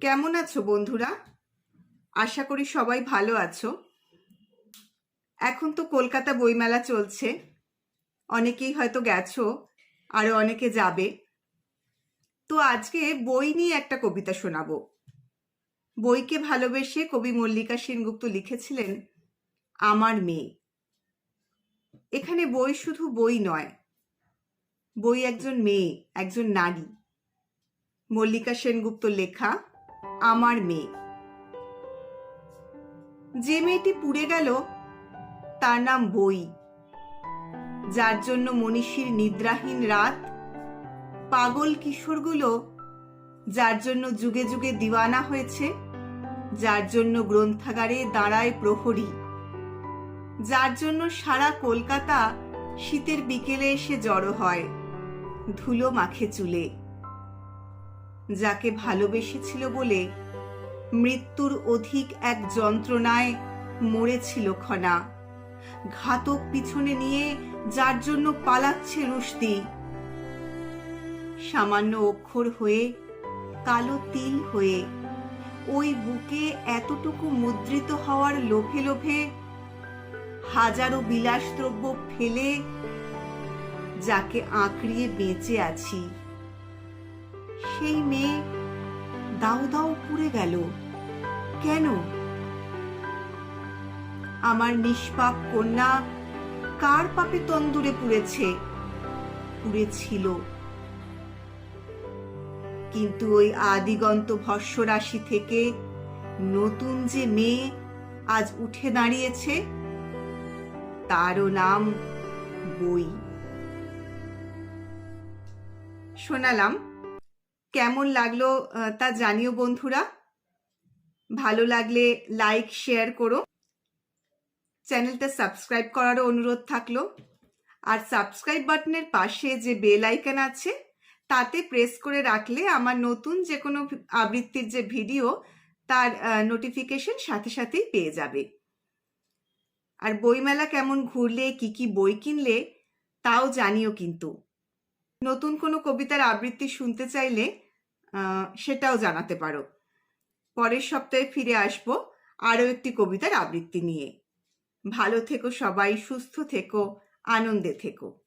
কেমন আছো বন্ধুরা? আশা করি সবাই ভালো আছো। এখন তো কলকাতা বইমেলা চলছে। অনেকেই হয়তো গেছো, আরও অনেকে যাবে। তো আজকে বই নিয়ে একটা কবিতা শোনাবো। বইকে ভালোবেসে কবি মল্লিকা সেনগুপ্ত লিখেছিলেন, আমার মেয়ে। এখানে বই শুধু বই নয়, বই একজন মেয়ে, একজন নারী। মল্লিকা সেনগুপ্ত লেখা আমার মেয়ে। যে মেয়েটি পুড়ে গেল, তার নাম বই। যার জন্য মনীষীর নিদ্রাহীন রাত, পাগল কিশোরগুলো, যার জন্য যুগে যুগে দিওয়ানা হয়েছে, যার জন্য গ্রন্থাগারে দাঁড়ায় প্রহরী, যার জন্য সারা কলকাতা শীতের বিকেলে এসে জড়ো হয় ধুলো মাখে চুলে। যাকে ভালোবেসেছিল বলে মৃত্যুর অধিক এক যন্ত্রণায় মরেছিল খনা। ঘাতক পিছনে নিয়ে যার জন্য পালাচ্ছে রুশদি। সামান্য অক্ষর হয়ে, কালো তিল হয়ে, ওই বুকে এতটুকু মুদ্রিত হওয়ার লোভে লোভে হাজারো বিলাসদ্রব্য ফেলে যাকে আঁকড়িয়ে বেঁচে আছি। সেই মেয়ে দাও দাউ পুড়ে গেল। কেন? আমার নিষ্পাপ কন্যা কার পাপে তন্দুরে পুড়েছে? পুড়েছিল। কিন্তু ওই আদিগন্ত ভস্য রাশি থেকে নতুন যে মেয়ে আজ উঠে দাঁড়িয়েছে, তারও নাম বই। শোনালাম। কেমন লাগল তা জানিও বন্ধুরা। ভালো লাগলে লাইক শেয়ার করো। চ্যানেলটা সাবস্ক্রাইব করারও অনুরোধ থাকল। আর সাবস্ক্রাইব বাটনের পাশে যে বেল আইকন আছে, তাতে প্রেস করে রাখলে আমার নতুন যে কোনো আবৃত্তির যে ভিডিও তার নোটিফিকেশন সাথে সাথেই পেয়ে যাবে। আর বইমেলা কেমন ঘুরলে, কি কি বই কিনলে, তাও জানিও কিন্তু। নতুন কোনো কবিতার আবৃত্তি শুনতে চাইলে সেটাও জানাতে পারো। পরের সপ্তাহে ফিরে আসব আরও একটি কবিতার আবৃত্তি নিয়ে। ভালো থেকো সবাই, সুস্থ থেকো, আনন্দে থেকো।